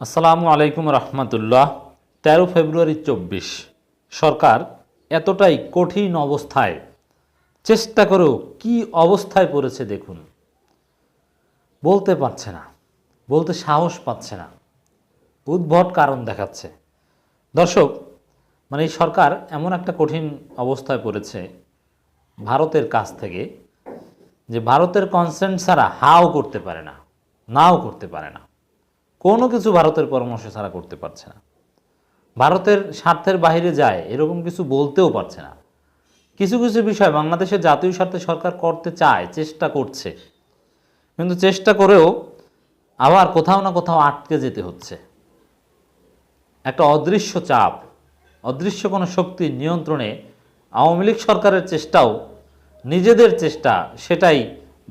আসসালামু আলাইকুম রহমতুল্লাহ, তেরো ফেব্রুয়ারি চব্বিশ। সরকার এতটাই কঠিন অবস্থায়, চেষ্টা করেও কি অবস্থায় পড়েছে দেখুন। বলতে পারছে না, বলতে সাহস পাচ্ছে না। উদ্ভট কারণ দেখাচ্ছে। দর্শক মানে এই সরকার এমন একটা কঠিন অবস্থায় পড়েছে ভারতের কাছ থেকে, যে ভারতের কনসেন্ট ছাড়া হাও করতে পারে না, নাও করতে পারে না। কোনো কিছু ভারতের পরামর্শ ছাড়া করতে পারছে না। ভারতের স্বার্থের বাইরে যায়, এরকম কিছু বলতেও পারছে না। কিছু কিছু বিষয় বাংলাদেশের জাতীয় স্বার্থে সরকার করতে চায়, চেষ্টা করছে। কিন্তু চেষ্টা করেও আবার কোথাও না কোথাও আটকে যেতে হচ্ছে। একটা অদৃশ্য চাপ, অদৃশ্য কোনো শক্তির নিয়ন্ত্রণে আওয়ামী লীগ সরকারের চেষ্টাও নিজেদের চেষ্টা, সেটাই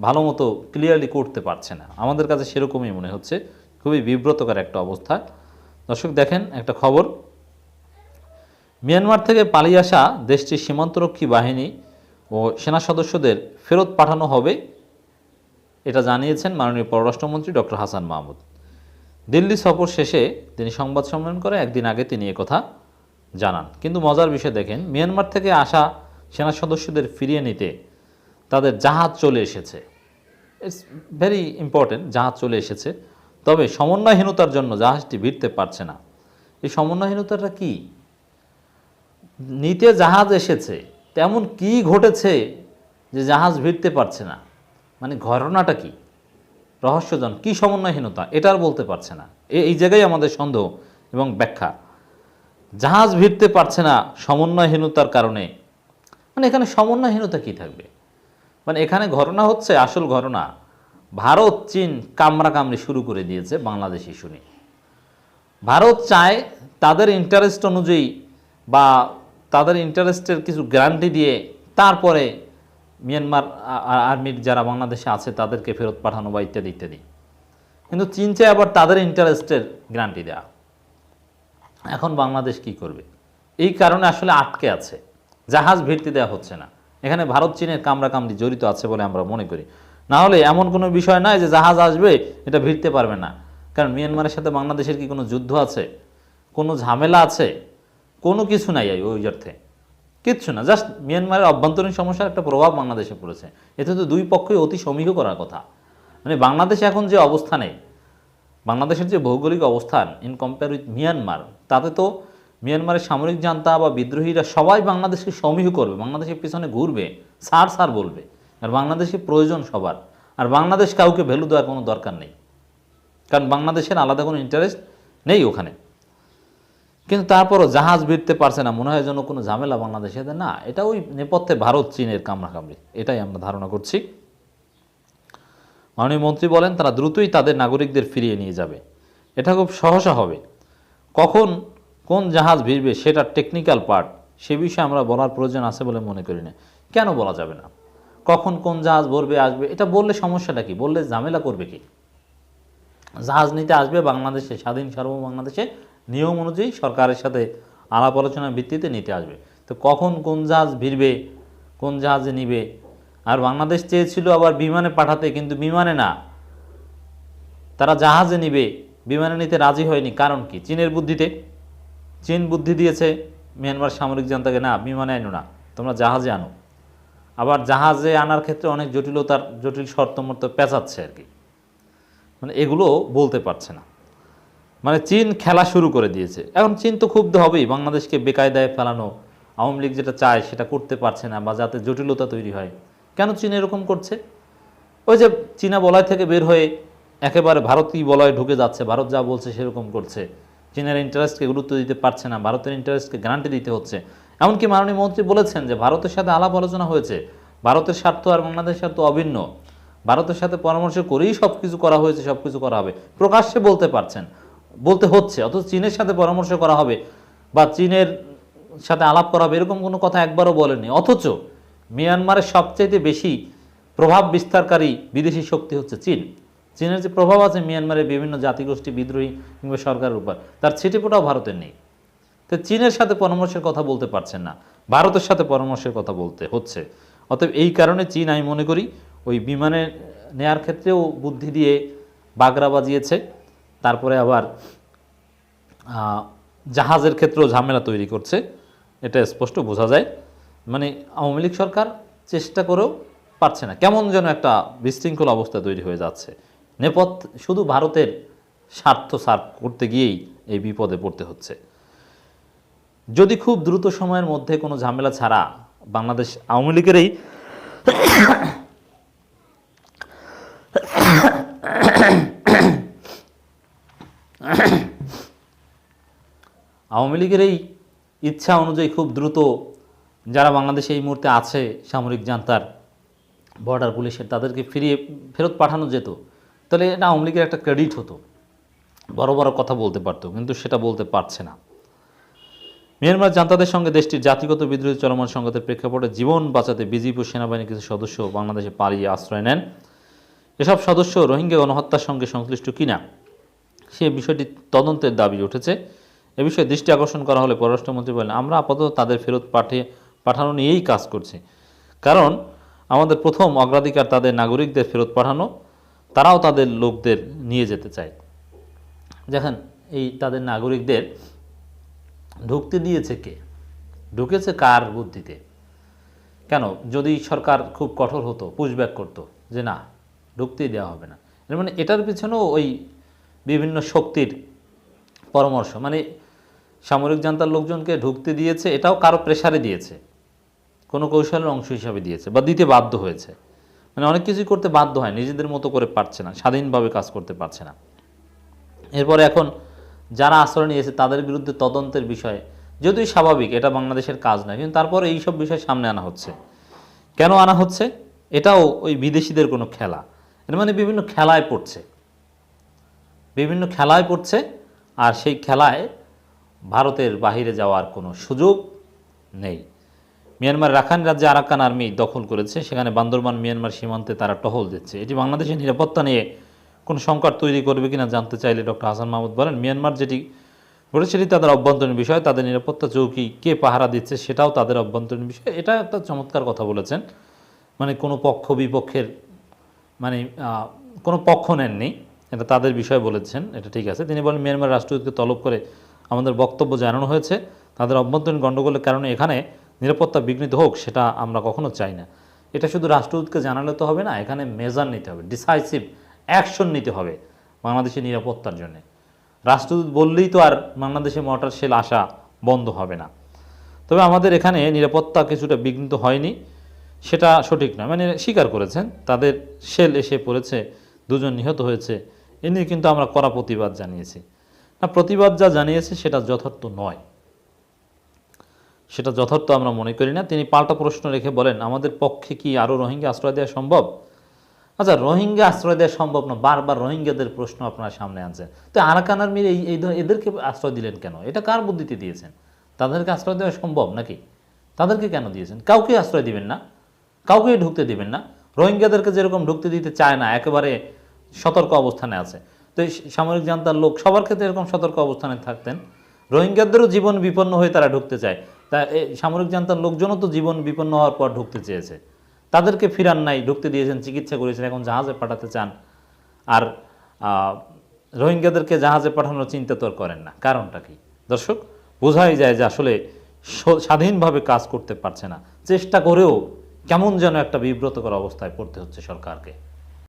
ভালো মতো ক্লিয়ারলি করতে পারছে না। আমাদের কাছে সেরকমই মনে হচ্ছে। খুবই বিব্রতকর একটা অবস্থা। দর্শক দেখেন, একটা খবর। মিয়ানমার থেকে পালিয়ে আসা দেশটির সীমান্তরক্ষী বাহিনী ও সেনা সদস্যদের ফেরত পাঠানো হবে, এটা জানিয়েছেন মাননীয় পররাষ্ট্রমন্ত্রী ডক্টর হাসান মাহমুদ। দিল্লি সফর শেষে তিনি সংবাদ সম্মেলন করে একদিন আগে তিনি কথা জানান। কিন্তু মজার বিষয় দেখেন, মিয়ানমার থেকে আসা সেনা সদস্যদের ফিরিয়ে নিতে তাদের জাহাজ চলে এসেছে। ইটস ভেরি ইম্পর্টেন্ট জাহাজ চলে এসেছে। তবে সমন্বয়হীনতার জন্য জাহাজটি ভিড়তে পারছে না। এই সমন্বয়হীনতাটা কি? নিতে জাহাজ এসেছে, তেমন কি ঘটেছে যে জাহাজ ভিড়তে পারছে না? মানে ঘটনাটা কি? রহস্যজন, কি সমন্বয়হীনতা? এটা আর বলতে পারছে না। এই জায়গায় আমাদের সন্দেহ এবং ব্যাখ্যা। জাহাজ ভিড়তে পারছে না সমন্বয়হীনতার কারণে। মানে এখানে সমন্বয়হীনতা কি থাকবে? মানে এখানে ঘটনা হচ্ছে, আসল ঘটনা। ভারত, চীন কামড়াকামড়ি শুরু করে দিয়েছে বাংলাদেশ ইস্যু নিয়ে। ভারত চায় তাদের ইন্টারেস্ট অনুযায়ী বা তাদের ইন্টারেস্টের কিছু গ্যারান্টি দিয়ে তারপরে মিয়ানমার আর্মির যারা বাংলাদেশে আছে তাদেরকে ফেরত পাঠানো বা ইত্যাদি ইত্যাদি। কিন্তু চীন চায় আবার তাদের ইন্টারেস্টের গ্যারান্টি দেওয়া এখন বাংলাদেশ কি করবে? এই কারণে আসলে আটকে আছে। জাহাজ ভিড়তে দেওয়া হচ্ছে না। এখানে ভারত, চীনের কামড়াকামড়ি জড়িত আছে বলে আমরা মনে করি। না হলে এমন কোনো বিষয় নয় যে জাহাজ আসবে, এটা ভিড়তে পারবে না। কারণ মিয়ানমারের সাথে বাংলাদেশের কি কোনো যুদ্ধ আছে? কোনো ঝামেলা আছে? কোনো কিছু নাই ওই অর্থে কিচ্ছু না, জাস্ট মিয়ানমারের অভ্যন্তরীণ সমস্যার একটা প্রভাব বাংলাদেশে পড়েছে। এতে তো দুই পক্ষই অতি সমীহ করার কথা। মানে বাংলাদেশে এখন যে অবস্থানে, বাংলাদেশের যে ভৌগোলিক অবস্থান ইন কম্পেয়ার উইথ মিয়ানমার, তাতে তো মিয়ানমারের সামরিক জান্তা বা বিদ্রোহীরা সবাই বাংলাদেশকে সমীহ করবে, বাংলাদেশের পিছনে ঘুরবে, সার সার বলবে। আর বাংলাদেশে প্রয়োজন সবার। আর বাংলাদেশ কাউকে ভ্যালু দেওয়ার কোনো দরকার নেই। কারণ বাংলাদেশের আলাদা কোনো ইন্টারেস্ট নেই ওখানে। কিন্তু তারপরও জাহাজ ভিড়তে পারছে না, মনে হয় যেন কোনো ঝামেলা বাংলাদেশে না, এটা ওই নেপথ্যে ভারত, চীনের কামড়াকামড়ি, এটাই আমরা ধারণা করছি। মাননীয় মন্ত্রী বলেন, তারা দ্রুতই তাদের নাগরিকদের ফিরিয়ে নিয়ে যাবে। এটা খুব সহসা হবে। কখন কোন জাহাজ ভিড়বে সেটা টেকনিক্যাল পার্ট সে বিষয়ে আমরা বলার প্রয়োজন আছে বলে মনে করি না। কেন বলা যাবে না? কখন কোন জাহাজ ভরবে, আসবে, এটা বললে সমস্যাটা কি? বললে ঝামেলা করবে কি? জাহাজ নিতে আসবে বাংলাদেশে, স্বাধীন সার্বভৌম বাংলাদেশে নিয়ম অনুযায়ী সরকারের সাথে আলাপ আলোচনার ভিত্তিতে নিতে আসবে। তো কখন কোন জাহাজ ভিড়বে, কোন জাহাজে নিবে? আর বাংলাদেশ চেয়েছিল আবার বিমানে পাঠাতে, কিন্তু বিমানে না। তারা জাহাজে নিবে, বিমানে নিতে রাজি হয়নি। কারণ কি? চীনের বুদ্ধিতে। চীন বুদ্ধি দিয়েছে, মিয়ানমার সামরিক জনতাকে, না, বিমানে আনো না, তোমরা জাহাজে আনো। আবার জাহাজে আনার ক্ষেত্রে অনেক জটিলতার, জটিল শর্ত মতো পেঁচাচ্ছে আর কি। মানে এগুলো বলতে পারছে না। মানে চীন খেলা শুরু করে দিয়েছে। এখন চীন তো ক্ষুব্ধ হবেই, বাংলাদেশকে বেকায়দায় ফেলানো, আওয়ামী লীগ যেটা চায় সেটা করতে পারছে না বা যাতে জটিলতা তৈরি হয়। কেন চীন এরকম করছে? ওই যে চীনা বলয় থেকে বের হয়ে একেবারে ভারতীয় বলয় ঢুকে যাচ্ছে, ভারত যা বলছে সেরকম করছে। চীনের ইন্টারেস্টকে গুরুত্ব দিতে পারছে না, ভারতের ইন্টারেস্টকে গ্যারান্টি দিতে হচ্ছে। এমনকি মাননীয় মন্ত্রী বলেছেন যে ভারতের সাথে আলাপ আলোচনা হয়েছে। ভারতের স্বার্থ আর বাংলাদেশের স্বার্থ অভিন্ন। ভারতের সাথে পরামর্শ করেই সব কিছু করা হয়েছে সব কিছু করা হবে। প্রকাশ্যে বলতে পারছেন, বলতে হচ্ছে, অথচ চীনের সাথে পরামর্শ করা হবে বা চীনের সাথে আলাপ করা হবে এরকম কোনো কথা একবারও বলেনি অথচ মিয়ানমারের সবচাইতে বেশি প্রভাব বিস্তারকারী বিদেশি শক্তি হচ্ছে চীন। চীনের যে প্রভাব আছে মিয়ানমারের বিভিন্ন জাতিগোষ্ঠী, বিদ্রোহী কিংবা সরকারের উপর, তার ছিটেফোঁটাও ভারতের নেই। তো চীনের সাথে পরামর্শের কথা বলতে পারছেন না। ভারতের সাথে পরামর্শের কথা বলতে হচ্ছে। অতএব এই কারণে চীন, আমি মনে করি, ওই বিমানে নেয়ার ক্ষেত্রেও বুদ্ধি দিয়ে বাগরা বাজিয়েছে। তারপরে আবার জাহাজের ক্ষেত্রেও ঝামেলা তৈরি করছে। এটা স্পষ্ট বোঝা যায়। মানে আওয়ামী লীগ সরকার চেষ্টা করেও পারছে না। কেমন যেন একটা বিশৃঙ্খল অবস্থা তৈরি হয়ে যাচ্ছে। নেপথ শুধু ভারতের স্বার্থ সার করতে গিয়েই এই বিপদে পড়তে হচ্ছে। যদি খুব দ্রুত সময়ের মধ্যে কোনো ঝামেলা ছাড়া বাংলাদেশ আওয়ামী লীগেরই আওয়ামী লীগের এই ইচ্ছা অনুযায়ী খুব দ্রুত যারা বাংলাদেশে এই মুহূর্তে আছে, সামরিক জান্তার বর্ডার পুলিশের তাদেরকে ফিরিয়ে ফেরত পাঠানো যেত, তাহলে এটা আওয়ামী লীগের একটা ক্রেডিট হতো। বড় বড় কথা বলতে পারতো, কিন্তু সেটা বলতে পারছে না। মিয়ানমার জান্তাদের সঙ্গে দেশটির জাতিগত বিদ্রোহী চলমান সংঘাতের প্রেক্ষাপটে জীবন বাঁচাতে বিজিপি সেনাবাহিনীর কিছু সদস্য বাংলাদেশে পালিয়ে আশ্রয় নেন। এসব সদস্য রোহিঙ্গা গণহত্যার সঙ্গে সংশ্লিষ্ট কিনা, সে বিষয়টি তদন্তের দাবি উঠেছে। এ বিষয়ে দৃষ্টি আকর্ষণ করা হলে পররাষ্ট্রমন্ত্রী বলেন, আমরা আপাতত তাদের ফেরত পাঠিয়ে পাঠানো নিয়েই কাজ করছি। কারণ আমাদের প্রথম অগ্রাধিকার তাদের নাগরিকদের ফেরত পাঠানো, তারাও তাদের লোকদের নিয়ে যেতে চায়। দেখেন, এই তাদের নাগরিকদের ঢুকতে দিয়েছে কে? ঢুকেছে কার বুদ্ধিতে? কেন? যদি সরকার খুব কঠোর হতো পুশব্যাক করতো, যে না, ঢুকতেই দেওয়া হবে না। এর মানে এটার পিছনেও ওই বিভিন্ন শক্তির পরামর্শ মানে সামরিক জান্তার লোকজনকে ঢুকতে দিয়েছে, এটাও কারও প্রেসারে দিয়েছে। কোনো কৌশলের অংশ হিসাবে দিয়েছে, বা দিতে বাধ্য হয়েছে। মানে অনেক কিছুই করতে বাধ্য হয়, নিজেদের মতো করে পারছে না, স্বাধীনভাবে কাজ করতে পারছে না। এরপরে এখন যারা আশ্রয় নিয়েছে তাদের বিরুদ্ধে তদন্তের বিষয়ে যদিও স্বাভাবিক, এটা বাংলাদেশের কাজ নয়, কিন্তু তারপরে এইসব বিষয় সামনে আনা হচ্ছে। কেন আনা হচ্ছে? এটাও ওই বিদেশিদের কোনো খেলা। এর মানে বিভিন্ন খেলায় পড়ছে। বিভিন্ন খেলায় পড়ছে, আর সেই খেলায় ভারতের বাহিরে যাওয়ার কোনো সুযোগ নেই। মিয়ানমার রাখাইন রাজ্যে আরাকান আর্মি দখল করেছে, সেখানে বান্দরবান মিয়ানমার সীমান্তে তারা টহল দিচ্ছে। এটি বাংলাদেশের নিরাপত্তা নিয়ে কোনো সংকট তৈরি করবে কিনা জানতে চাইলে ডক্টর হাসান মাহমুদ বলেন, মিয়ানমার যেটি ঘটেছে সেটি তাদের অভ্যন্তরীণ বিষয়, তাদের নিরাপত্তা চৌকি কে পাহারা দিচ্ছে সেটাও তাদের অভ্যন্তরীণ বিষয়। এটা একটা চমৎকার কথা বলেছেন। মানে কোনো পক্ষ বিপক্ষের মানে কোনো পক্ষ নেননি, এটা তাদের বিষয় বলেছেন, এটা ঠিক আছে। তিনি বলেন, মিয়ানমার রাষ্ট্রদূতকে তলব করে আমাদের বক্তব্য জানানো হয়েছে। তাদের অভ্যন্তরীণ গণ্ডগোলের কারণে এখানে নিরাপত্তা বিঘ্নিত হোক, সেটা আমরা কখনো চাই না। এটা শুধু রাষ্ট্রদূতকে জানালে তো হবে না, এখানে মেজার নিতে হবে, ডিসাইসিভ অ্যাকশন নিতে হবে বাংলাদেশের নিরাপত্তার জন্য। রাষ্ট্রদূত বললেই তো আর বাংলাদেশে মর্টার সেল আসা বন্ধ হবে না। তবে আমাদের এখানে নিরাপত্তা কিছুটা বিঘ্নিত হয়নি, সেটা সঠিক নয়। মানে স্বীকার করেছেন, তাদের শেল এসে পড়েছে, দুজন নিহত হয়েছে, এ নিয়ে কিন্তু আমরা কড়া প্রতিবাদ জানিয়েছি। না, প্রতিবাদ যা জানিয়েছে সেটা যথার্থ নয়। সেটা যথার্থ আমরা মনে করি না। তিনি পাল্টা প্রশ্ন রেখে বলেন, আমাদের পক্ষে কি আরও রোহিঙ্গা আশ্রয় দেওয়া সম্ভব? আচ্ছা রোহিঙ্গা আশ্রয় দেওয়া সম্ভব না, বারবার রোহিঙ্গাদের প্রশ্ন আপনার সামনে আনছেন তো আরাকান আর্মির এই এদেরকে আশ্রয় দিলেন কেন? এটা কার বুদ্ধিতে দিয়েছেন? তাদেরকে আশ্রয় দেওয়া সম্ভব নাকি? তাদেরকে কেন দিয়েছেন? কাউকে আশ্রয় দিবেন না, কাউকে ঢুকতে দিবেন না। রোহিঙ্গাদেরকে যেরকম ঢুকতে দিতে চায় না, একেবারে সতর্ক অবস্থানে আছে। তো সামরিক জান্তার লোক সবার ক্ষেত্রে এরকম সতর্ক অবস্থানে থাকতেন। রোহিঙ্গাদেরও জীবন বিপন্ন হয়ে তারা ঢুকতে চায়। তা সামরিক জান্তার লোকজনও তো জীবন বিপন্ন হওয়ার পর ঢুকতে চেয়েছে। তাদেরকে ফিরান নাই, ঢুকতে দিয়েছেন, চিকিৎসা করেছেন, এখন জাহাজে পাঠাতে চান। আর রোহিঙ্গাদেরকে জাহাজে পাঠানোর চিন্তা তোর করেন না। কারণটা কি? দর্শক, বোঝাই যায় যে আসলে স্বাধীনভাবে কাজ করতে পারছে না। চেষ্টা করেও কেমন যেন একটা বিব্রতকর অবস্থায় পড়তে হচ্ছে সরকারকে।